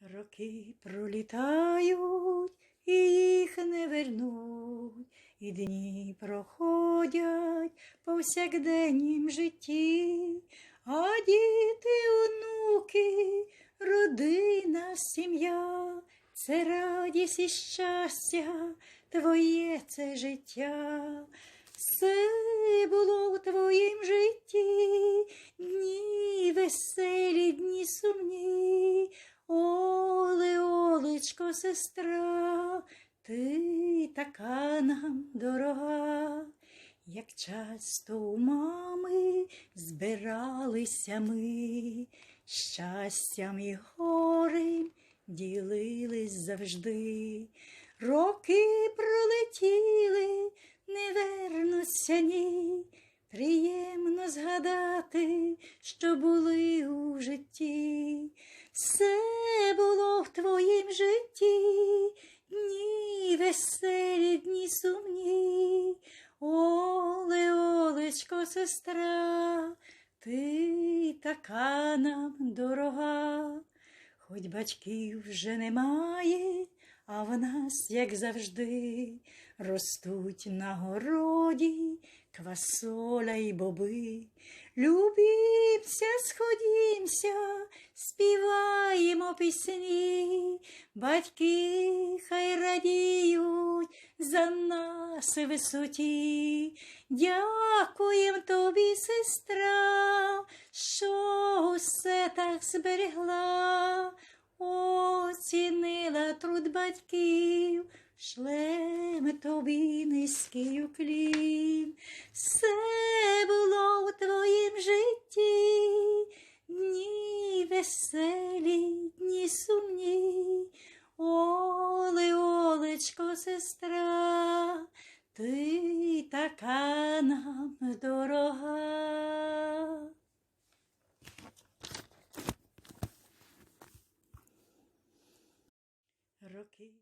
Роки пролітають, і їх не вернуть, і дні проходять по повсякденнім житті, а діти, онуки, родина, сім'я, це радість і щастя, твоє це життя. Все було в твоїм житті, дні веселі, дні сумні. Оле, Олечко, сестра, ти така нам дорога, як часто у мами збиралися ми, щастям і горем ділились завжди. Роки пролетіли, не вернуться ні. Приємно згадати, що були у житті. Все було в твоїм житті, дні веселі, дні сумні. Оле, Олечко, сестра, ти така нам дорога, хоч батьків вже немає, а в нас, як завжди, ростуть на городі квасоля й боби. Любімся, сходімся, співаємо пісні, батьки хай радіють за нас висоті. Дякуєм тобі, сестра, що усе так зберегла, оцінила труд батьків. Шлем тобі низький уклін, все веселі, дні сумні. Оле, Олечко, сестра, ти така нам дорога. Роки